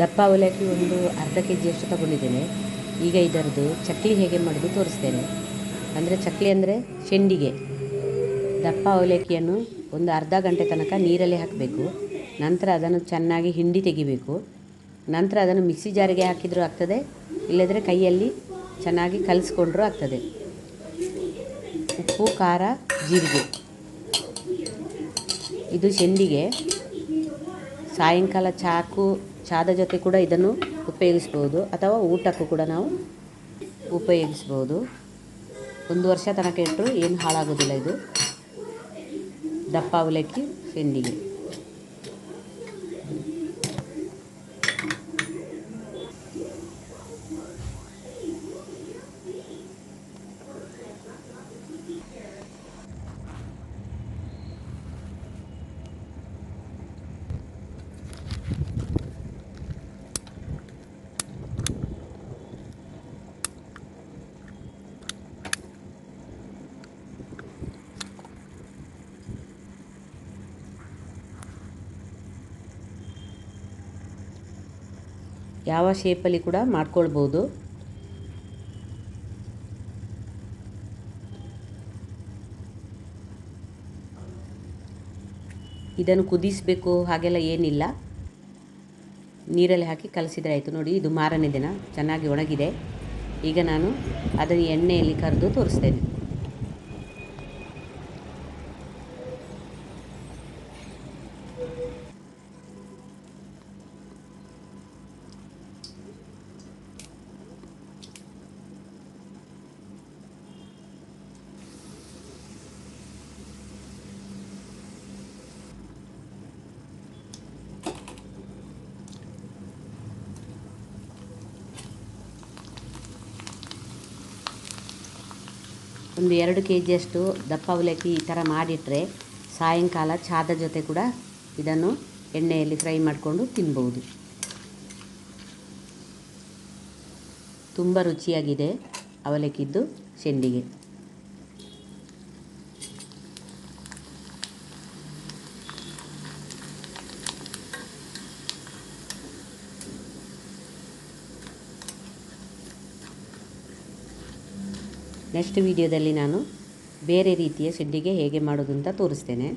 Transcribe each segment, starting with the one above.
ದಪ್ಪ ಅವಲಕ್ಕಿ ಒಂದು ಅರ್ಧ ಕೆ ಜಿಯಷ್ಟು ತಗೊಂಡಿದ್ದೇನೆ. ಈಗ ಇದರದ್ದು ಚಕ್ಲಿ ಹೇಗೆ ಮಾಡೋದು ತೋರಿಸ್ತೇನೆ. ಅಂದರೆ ಚಕ್ಲಿ ಅಂದರೆ ಚೆಂಡಿಗೆ ದಪ್ಪ ಅವಲಕ್ಕಿಯನ್ನು ಒಂದು ಅರ್ಧ ಗಂಟೆ ತನಕ ನೀರಲ್ಲಿ ಹಾಕಬೇಕು. ನಂತರ ಅದನ್ನು ಚೆನ್ನಾಗಿ ಹಿಂಡಿ ತೆಗಿಬೇಕು. ನಂತರ ಅದನ್ನು ಮಿಕ್ಸಿ ಜಾರಿಗೆ ಹಾಕಿದರೂ ಆಗ್ತದೆ ಇಲ್ಲದ್ರೆ ಕೈಯಲ್ಲಿ ಚೆನ್ನಾಗಿ ಕಲಿಸ್ಕೊಂಡ್ರೂ ಆಗ್ತದೆ. ಉಪ್ಪು, ಖಾರ, ಜೀರಿಗೆ. ಇದು ಚೆಂಡಿಗೆ ಸಾಯಂಕಾಲ ಚಾಕು ಚಾದ ಜೊತೆ ಕೂಡ ಇದನ್ನು ಉಪಯೋಗಿಸ್ಬೋದು, ಅಥವಾ ಊಟಕ್ಕೂ ಕೂಡ ನಾವು ಉಪಯೋಗಿಸ್ಬೋದು. ಒಂದು ವರ್ಷ ತನಕ ಇಟ್ಟರು ಏನು ಹಾಳಾಗೋದಿಲ್ಲ ಇದು. ದಪ್ಪ ಅವಲಕ್ಕಿ ಶೆಂಡಿಗೆ ಯಾವ ಶೇಪಲ್ಲಿ ಕೂಡ ಮಾಡ್ಕೊಳ್ಬೋದು. ಇದನ್ನು ಕುದಿಸಬೇಕು, ಹಾಗೆಲ್ಲ ಏನಿಲ್ಲ. ನೀರಲ್ಲಿ ಹಾಕಿ ಕಲಸಿದ್ರೆ ಆಯಿತು. ನೋಡಿ, ಇದು ಮಾರನೇ ದಿನ. ಚೆನ್ನಾಗಿ ಒಣಗಿದೆ. ಈಗ ನಾನು ಅದನ್ನು ಎಣ್ಣೆಯಲ್ಲಿ ಕರೆದು ತೋರಿಸ್ತೇನೆ ಒಂದು ಎರಡು ಕೆ ಜಿಯಷ್ಟು ದಪ್ಪ ಅವಲಕ್ಕಿ ಈ ಥರ ಮಾಡಿಟ್ಟರೆ ಸಾಯಂಕಾಲ ಚಾದ ಜೊತೆ ಕೂಡ ಇದನ್ನು ಎಣ್ಣೆಯಲ್ಲಿ ಫ್ರೈ ಮಾಡಿಕೊಂಡು ತಿನ್ಬೋದು. ತುಂಬ ರುಚಿಯಾಗಿದೆ ಅವಲಕ್ಕಿದ್ದು ಶೆಂಡಿಗೆ. ನೆಕ್ಸ್ಟ್ ವಿಡಿಯೋದಲ್ಲಿ ನಾನು ಬೇರೆ ರೀತಿಯ ಸಿಡ್ಡಿಗೆ ಹೇಗೆ ಮಾಡೋದು ಅಂತ ತೋರಿಸ್ತೇನೆ.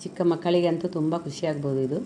ಚಿಕ್ಕ ಮಕ್ಕಳಿಗಂತೂ ತುಂಬ ಖುಷಿಯಾಗ್ಬೋದು ಇದು.